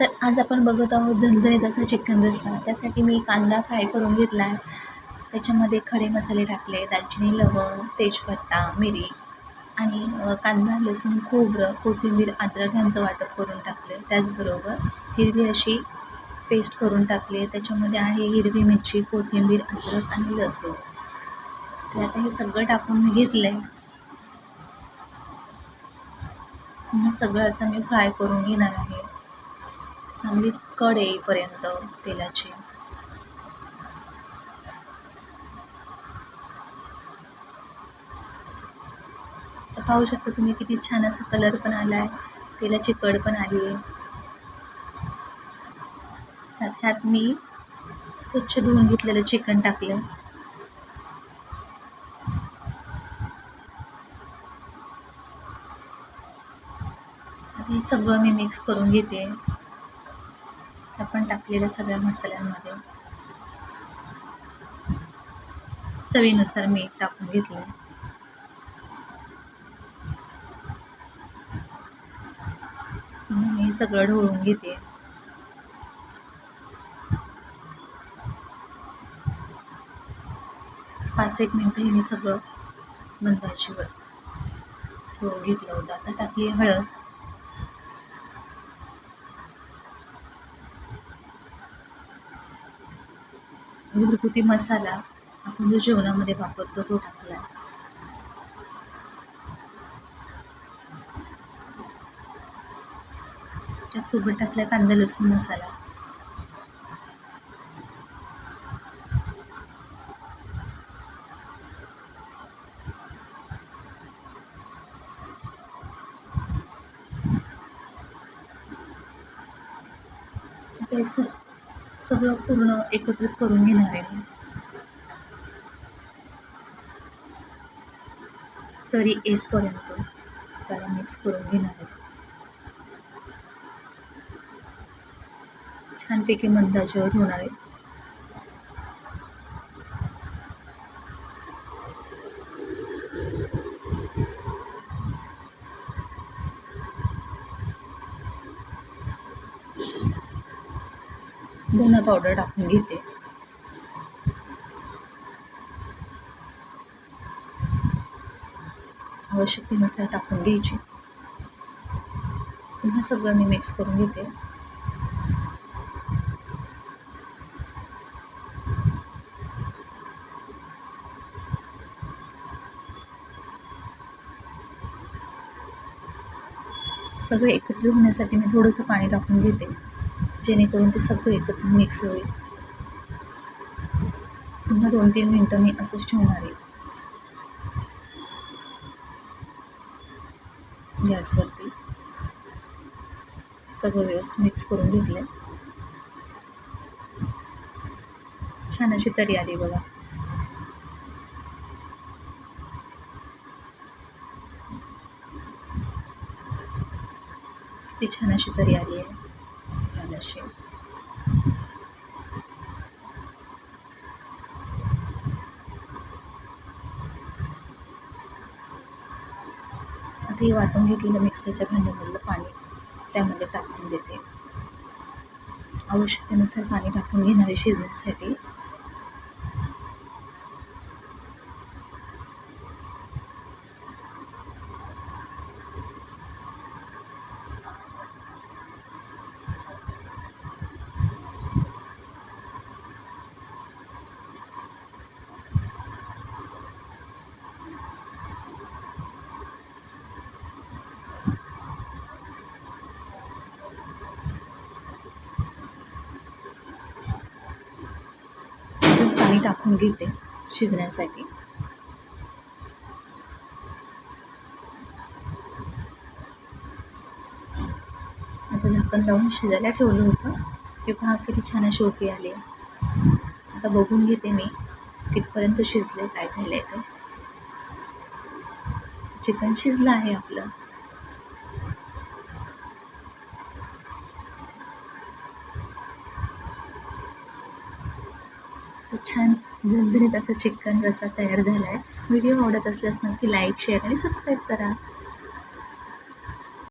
तर आज आपण बघत आहोत झणझणीत असा चिकन रस्सा त्यासाठी मी कांदा फ्राय करून घेतला आहे. त्याच्यामध्ये खडे मसाले टाकले दालचिनी लवंग तेजपत्ता मिरी आणि कांदा लसूण खोबरं कोथिंबीर अद्रक यांचं वाटप करून टाकलं. त्याचबरोबर हिरवी अशी पेस्ट करून टाकली आहे. त्याच्यामध्ये आहे हिरवी मिरची कोथिंबीर अद्रक आणि लसूण. तर आता हे सगळं टाकून मी घेतलं आहे पुन्हा सगळं असं मी फ्राय करून घेणार आहे. चांगली कड येईपर्यंत तेलाची. तर पाहू शकता तुम्ही किती छान असा कलर पण आला आहे तेलाची कड पण आली आहे. त्यात ह्यात मी स्वच्छ धुवून घेतलेलं चिकन टाकलं हे सगळं मी मिक्स करून घेते. आपण टाकलेल्या सगळ्या मसाल्यांमध्ये. चवीनुसार मीठ टाकून घेतलं मी सगळं ढवळून घेते. पाच एक मिनटं हे मी सगळं मंदाचीवर ढवळून घेतलं होतं. आता टाकली हळद. घरगुती मसाला आपण जो जेवणामध्ये वापरतो तो टाकला त्यासोबत टाकला कांदा लसूण मसाला. ते सगळं पूर्ण एकत्रित करून घेणार आहे मी. तरी एसपर्यंत त्याला मिक्स करून घेणार आहे. छानपैकी मंदाच्यावर होणार आहे. धना पावडर टाकून घेते. आवश्यकतेनुसार टाकून घ्यायची. पुन्हा सगळं मी मिक्स करून घेते. सगळं एकत्रित होण्यासाठी मी थोडंसं पाणी टाकून घेते. जेणेकरून ते सगळं एकत्र मिक्स होईल. पुन्हा दोन तीन मिनटं मी असंच ठेवणार आहे. गॅसवरती. सगळं व्यवस्थित मिक्स करून घेतलं छान अशी तरी आली बघा. ती छान अशी तरी आली आहे. लाल आधी आता हे वाटून घेतलेलं मिक्सरच्या भांड्यामधलं पाणी त्यामध्ये टाकून देते. आवश्यकतेनुसार पाणी टाकून घेणारे शिजण्यासाठी अजून पाणी टाकून घेते शिजण्यासाठी. आता झाकण लावून शिजायला ठेवलं होतं. हे पहा किती छान अशी उकळी आली आता बघून घेते मी कितपर्यंत शिजले काय झालं आहे ते. चिकन शिजलं आहे आपलं. तर छान झणझणीत असा चिकन रस्सा तयार झाला आहे व्हिडिओ आवडत असल्यास नक्की लाईक शेअर आणि सबस्क्राईब करा.